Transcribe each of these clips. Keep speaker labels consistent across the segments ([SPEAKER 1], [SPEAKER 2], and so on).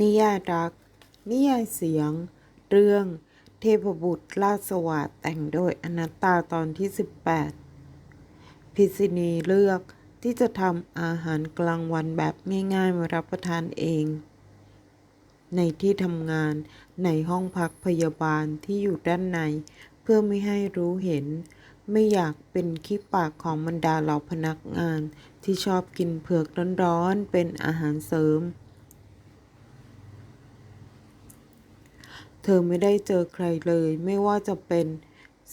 [SPEAKER 1] นิยายรัก นิยายเสียง เรื่อง เทพบุตรราสวัสด์แต่งโดยอนัตตาตอนที่ 18 พิษิณีเลือกที่จะทำอาหารกลางวันแบบง่ายๆมารับประทานเอง ในที่ทำงานในห้องพักพยาบาลที่อยู่ด้านใน เพื่อไม่ให้รู้เห็น ไม่อยากเป็นขี้ปากของบรรดาเหล่าพนักงานที่ชอบกินเผือกร้อนๆเป็นอาหารเสริม เธอไม่ได้เจอใครเลย ไม่ว่าจะเป็น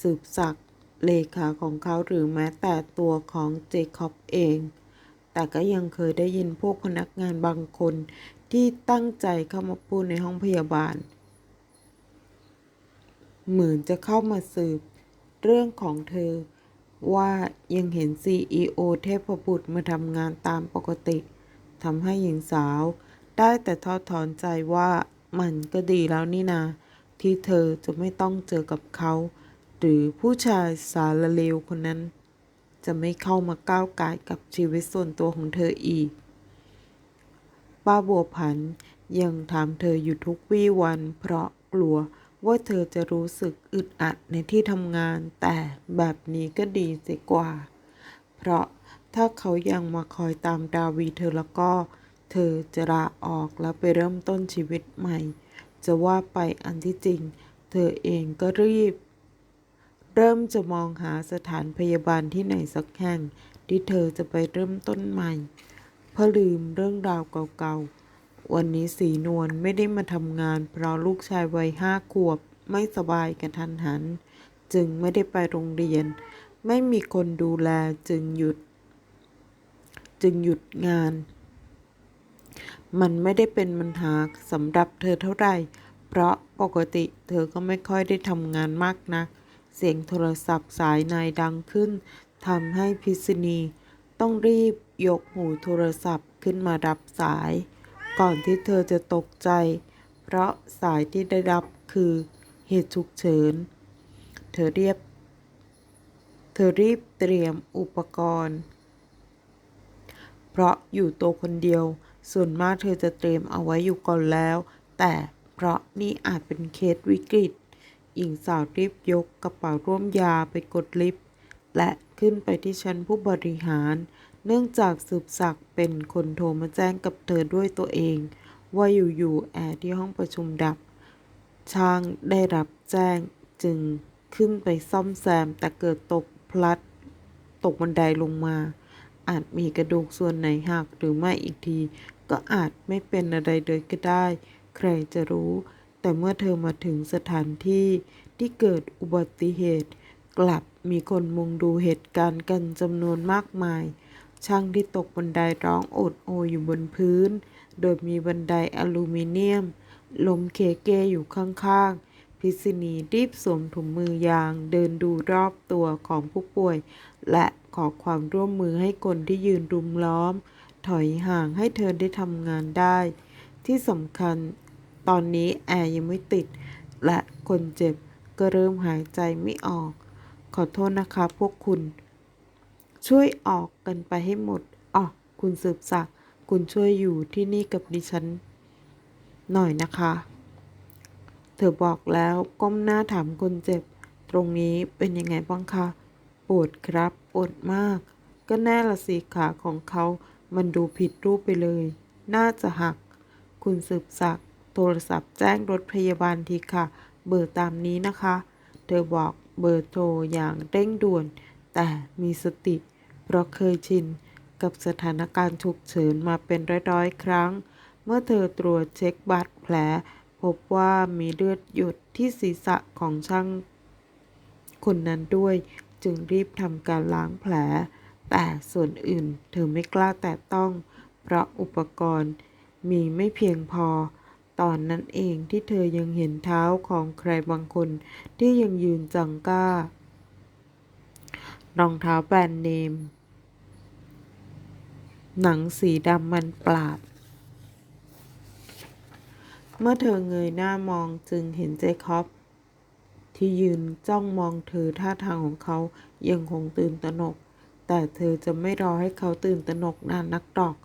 [SPEAKER 1] สืบศักดิ์เลขาของเขาหรือแม้แต่ตัวของเจคอบเอง แต่ก็ยังเคยได้ยินพวกพนักงานบางคนที่ตั้งใจเข้ามาพูดในห้องพยาบาล เหมือนจะเข้ามาสืบเรื่องของเธอว่ายังเห็น CEO เทพบุตรมาทำงานตามปกติทำให้หญิงสาวได้แต่ทอดถอนใจว่า มันก็ดีแล้วนี่นา ที่เธอจะไม่ต้องเจอกับเขา หรือผู้ชายสารเลวคนนั้น จะไม่เข้ามาก้าวไก่ายกับชีวิตส่วนตัวของเธออีก ป้าบัวผันยังถามเธออยู่ทุกวี่วัน เพราะกลัวว่าเธอจะรู้สึกอึดอัดในที่ทำงาน แต่แบบนี้ก็ดีเสียกว่า เพราะถ้าเขายังมาคอยตามดาวีเธอแล้วก็เเธอจะลาออกแล้วไปเริ่มต้นชีวิตใหม่ จะว่าไปอันที่จริง เธอเองก็รีบ เริ่มจะมองหาสถานพยาบาลที่ไหนสักแห่ง ที่เธอจะไปเริ่มต้นใหม่เพื่อลืมเรื่องราวเก่าๆ วันนี้สีนวลไม่ได้มาทำงาน เพราะลูกชายวัยห้าขวบไม่สบายกันทันหัน จึงไม่ได้ไปโรงเรียน ไม่มีคนดูแลจึงหยุด จึงหยุดงาน มันไม่ได้เป็นปัญหาสำหรับเธอเท่าไหร่ เพราะปกติเธอก็ไม่ค่อยได้ทำงานมากนัก เสียงโทรศัพท์สายนายดังขึ้นทำให้พิษณี ต้องรีบยกหูโทรศัพท์ขึ้นมารับสาย ก่อนที่เธอจะตกใจ เพราะสายที่ได้รับคือเหตุฉุกเฉิน เธอเรียบ เธอรีบเตรียมอุปกรณ์ เพราะอยู่ตัวคนเดียว ส่วนมากเธอจะเตรียมเอาไว้อยู่ก่อนแล้ว แต่เพราะนี่อาจเป็นเคสวิกฤต หญิงสาวรีบยกกระเป๋าร่วมยาไปกดลิฟต์และขึ้นไปที่ชั้นผู้บริหาร เนื่องจากสืบศักดิ์เป็นคนโทรมาแจ้งกับเธอด้วยตัวเอง ว่าอยู่ๆแอร์ที่ห้องประชุมดับ ช่างได้รับแจ้งจึงขึ้นไปซ่อมแซมแต่เกิดตกพลัด ตกบันไดลงมา อาจมีกระดูกส่วนไหนหักหรือไม่อีกที ก็อาจไม่เป็นอะไรเลยก็ได้ ใครจะรู้ แต่เมื่อเธอมาถึงสถานที่ที่เกิดอุบัติเหตุ กลับมีคนมุงดูเหตุการณ์กันจำนวนมากมาย ช่างที่ตกบันไดร้องโอดโอยอยู่บนพื้น โดยมีบันไดอลูมิเนียม ลมเคเกอยู่ข้างๆ พิษณีรีบสวมถุงมือยางเดินดูรอบตัวของผู้ป่วย และขอความร่วมมือให้คนที่ยืนรุมล้อม ถอยห่างให้เธอได้ทำงานได้ ที่สำคัญตอนนี้แอร์ยังไม่ติด และคนเจ็บก็เริ่มหายใจไม่ออก ขอโทษนะคะพวกคุณ ช่วยออกกันไปให้หมดอ๋อคุณสืบศักดิ์คุณช่วยอยู่ที่นี่กับดิฉัน หน่อยนะคะ เธอบอกแล้วก้มหน้าถามคนเจ็บ ตรงนี้เป็นยังไงบ้างคะ ปวดครับ ปวดมาก ก็แน่ละสิขาของเขา มันดูผิดรูปไปเลย น่าจะหัก คุณสืบศักดิ์โทรศัพท์แจ้งรถพยาบาลทีค่ะ เบอร์ตามนี้นะคะ เธอบอกเบอร์โทรอย่างเร่งด่วน แต่มีสติ เพราะเคยชิน กับสถานการณ์ฉุกเฉินมาเป็นร้อยๆ ครั้ง เมื่อเธอตรวจเช็คบาดแผล พบว่ามีเลือดหยดที่ศีรษะของช่างคนนั้นด้วย จึงรีบทำการล้างแผล แต่ส่วนอื่นเธอไม่กล้าแตะต้อง เพราะอุปกรณ์มีไม่เพียงพอ ตอนนั้นเองที่เธอยังเห็นเท้าของใครบางคนที่ยังยืนจังก้ารองเท้าแบรนด์เนม หนังสีดำมันปราด เมื่อเธอเงยหน้ามองจึงเห็นเจคอบ ที่ยืนจ้องมองเธอท่าทางของเขายังคงตื่นตระหนก แต่เธอจะไม่รอให้เขาตื่นตระหนกนานนักดอก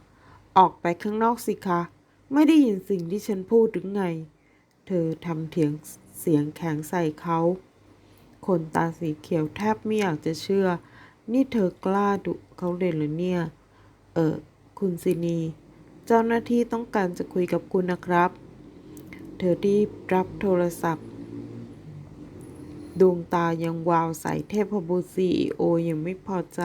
[SPEAKER 1] ออกไปข้างนอกสิคะ ไม่ได้ยินสิ่งที่ฉันพูดหรือไง เธอทำเถียงเสียงแข็งใส่เขา คนตาสีเขียวแทบไม่อยากจะเชื่อ นี่เธอกล้าดุเขาเลยเหรอเนี่ย เออ คุณซินี เจ้าหน้าที่ต้องการจะคุยกับคุณนะครับ เธอรีบรับโทรศัพท์ ดวงตายังวาวใสเทพบุตรซีโอยังไม่พอใจ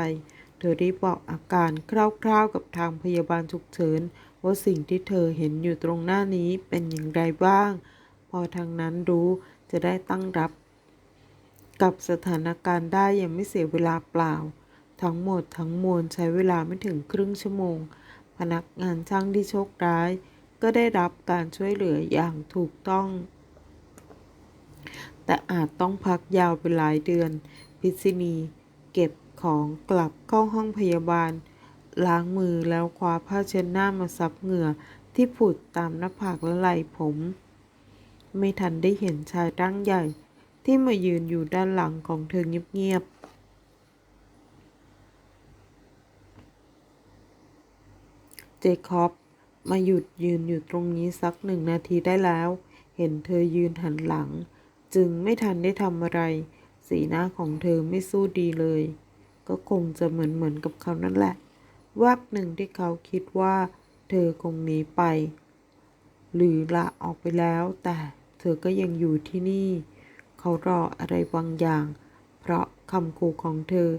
[SPEAKER 1] เธอได้บอกอาการคร่าวๆกับทางพยาบาลฉุกเฉิน ว่าสิ่งที่เธอเห็นอยู่ตรงหน้านี้เป็นอย่างไรบ้าง พอทางนั้นรู้จะได้ตั้งรับ กับสถานการณ์ได้ย่างไม่เสียเวลาเปล่า ทั้งหมดทั้งมวลใช้เวลาไม่ถึงครึ่งชั่วโมง พนักงานช่างที่โชคร้าย ก็ได้รับการช่วยเหลืออย่างถูกต้อง แต่อาจต้องพักยาวเป็นหลายเดือน พิษินี เก็บของกลับเข้าห้องพยาบาล ล้างมือแล้วคว้าผ้าเช็ดหน้ามาซับเหงื่อที่ผุดตามหน้าผากและไหล่ผม ไม่ทันได้เห็นชายร่างใหญ่ ที่มายืนอยู่ด้านหลังของเธอเงียบๆ เจคอบมาหยุดยืนอยู่ตรงนี้สักหนึ่งนาทีได้แล้ว เห็นเธอยืนหันหลัง จึงไม่ทันได้ทำอะไร สีหน้าของเธอไม่สู้ดีเลย ก็คงจะเหมือนเหมือนกับเขานั่นแหละวับหนึ่งที่เขาคิดว่า เธอคงหนีไป หรือละออกไปแล้ว แต่เธอก็ยังอยู่ที่นี่ เขารออะไรบางอย่าง เพราะคำขู่ของเธอ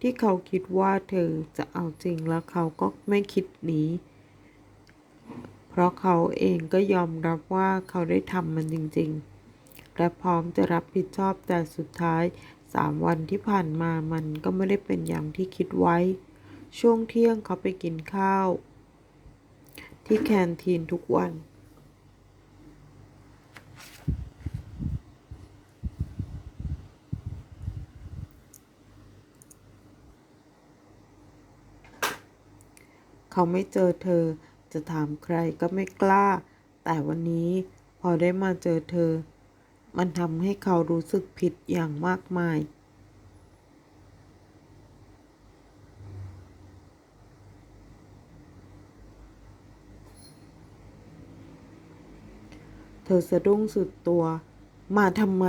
[SPEAKER 1] ที่เขาคิดว่าเธอจะเอาจริงแล้วเขาก็ไม่คิดหนีเพราะเขาเองก็ยอมรับว่าเขาได้ทำมันจริง ๆ และพร้อมจะรับผิดชอบแต่สุดท้ายสามวันที่ผ่านมามันก็ไม่ได้เป็นอย่างที่คิดไว้ ช่วงเที่ยงเขาไปกินข้าว ที่แคนทีนทุกวัน เขาไม่เจอเธอจะถามใครก็ไม่กล้า แต่วันนี้พอได้มาเจอเธอ มันทำให้เขารู้สึกผิดอย่างมากมาย เธอสะดุ้งสุดตัว มาทำไม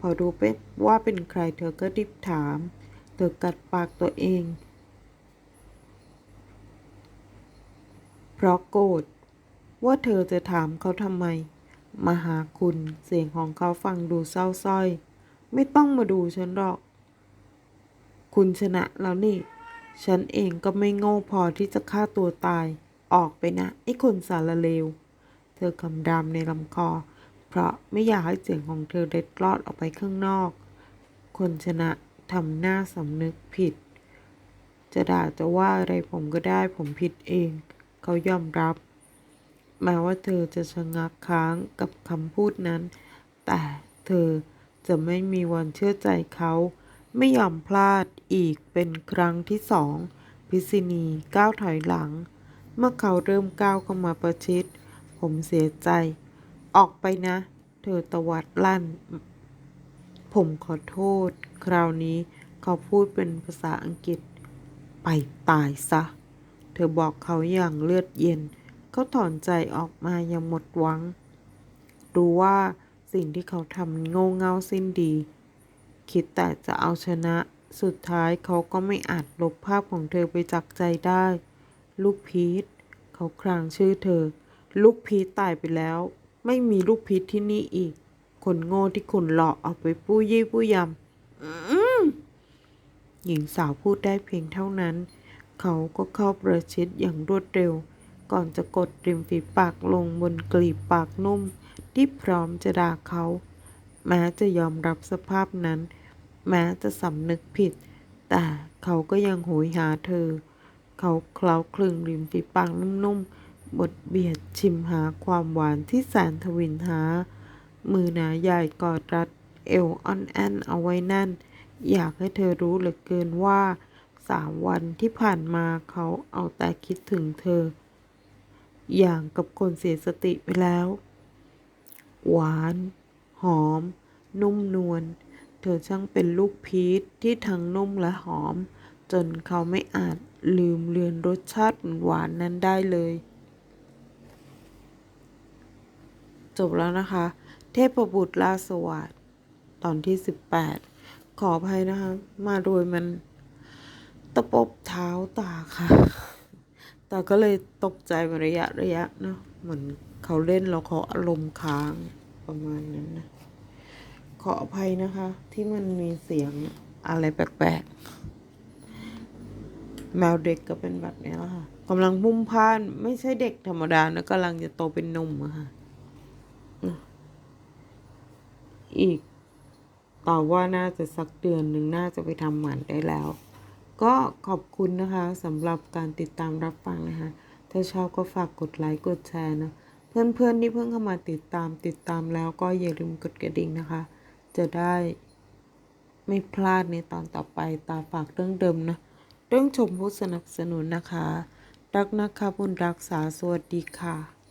[SPEAKER 1] พอรู้เป็นว่าเป็นใครเธอก็รีบถาม เธอกัดปากตัวเอง เพราะโกรธว่าเธอจะถามเขาทำไม มาหาคุณ เสียงของเขาฟังดูเศร้าส้อย ไม่ต้องมาดูฉันหรอก คุณชนะแล้วนี่ ฉันเองก็ไม่โง่พอที่จะฆ่าตัวตาย ออกไปนะ ไอ้คนสารเลว เธอคำรามในลำคอ เพราะไม่อยากให้เสียงของเธอเล็ดลอดออกไปข้างนอก คนชนะทำหน้าสำนึกผิด จะด่าจะว่าอะไรผมก็ได้ผมผิดเอง เขายอมรับ แม้ว่าเธอจะชะงักค้างกับคำพูดนั้น แต่เธอจะไม่มีวันเชื่อใจเขา ไม่ยอมพลาดอีกเป็นครั้งที่สอง พิษินีก้าวถอยหลัง เมื่อเขาเริ่มก้าวเข้ามาประชิด ผมเสียใจ ออกไปนะ เธอตวัดลั่น ผมขอโทษ คราวนี้เขาพูดเป็นภาษาอังกฤษ ไปตายซะ เธอบอกเขาอย่างเลือดเย็น เขาถอนใจออกมาอย่างหมดหวัง รู้ว่าสิ่งที่เขาทำโง่เง่าสิ้นดี คิดแต่จะเอาชนะ สุดท้ายเขาก็ไม่อาจลบภาพของเธอไปจากใจได้ ลูกพีทเขาครางชื่อเธอ ลูกพีทตายไปแล้ว ไม่มีลูกพีทที่นี่อีก คนโง่ที่คุณหลอกเอาไปปู้ยี่ปู้ยำหญิงสาวพูดได้เพียงเท่านั้น เขาก็เข้าประชิดอย่างรวดเร็ว ก่อนจะกดริมฝีปากลงบนกลีบปากนุ่ม ที่พร้อมจะด่าเขาแม้จะยอมรับสภาพนั้น แม้จะสำนึกผิด แต่เขาก็ยังโหยหาเธอ เขาเคล้าคลึงริมฝีปากนุ่มๆบดเบียดชิมหาความหวานที่แสนทวินหา มือหนาใหญ่กอดรัดเอวอ่อนแอนเอาไว้แน่น อยากให้เธอรู้เหลือเกินว่าสามวันที่ผ่านมาเขาเอาแต่คิดถึงเธอ อย่างกับคนเสียสติไปแล้ว หวาน หอม นุ่มนวล เธอช่างเป็นลูกพีชที่ทั้งนุ่มและหอม จนเขาไม่อาจลืมเลือนรสชาติหวานนั้นได้เลย จบแล้วนะคะ เทพบุตรราสวัสดตอนที่สิบแปดขออภัยนะคะ มาโดยมันตะปบเท้าตาค่ะ ตาก็เลยตกใจมาระยะระยะเนาะเหมือนเขาเล่นแล้วเขาอารมณ์ค้างประมาณนั้นนะขออภัยนะคะ ที่มันมีเสียงอะไรแปลกๆแมวเด็กก็เป็นแบบนี้แล้วค่ะกำลังพุ่มพ่านไม่ใช่เด็กธรรมดานะกำลังจะโตเป็นหนุ่มอะค่ะอีกต่อว่าน่าจะสักเดือนหนึ่งน่าจะไปทำหมันได้แล้ว ก็ขอบคุณนะคะสำหรับการติดตามรับฟังนะคะ ถ้าชอบก็ฝากกดไลค์กดแชร์นะ เพื่อนๆที่เพิ่งเข้ามาติดตามติดตามแล้วก็อย่าลืมกดกระดิ่งนะคะ จะได้ไม่พลาดในตอนต่อไปตาฝากเรื่องเดิมนะ เรื่องชมผู้สนับสนุนนะคะ รักนะคะบุญรักษาสวัสดีค่ะ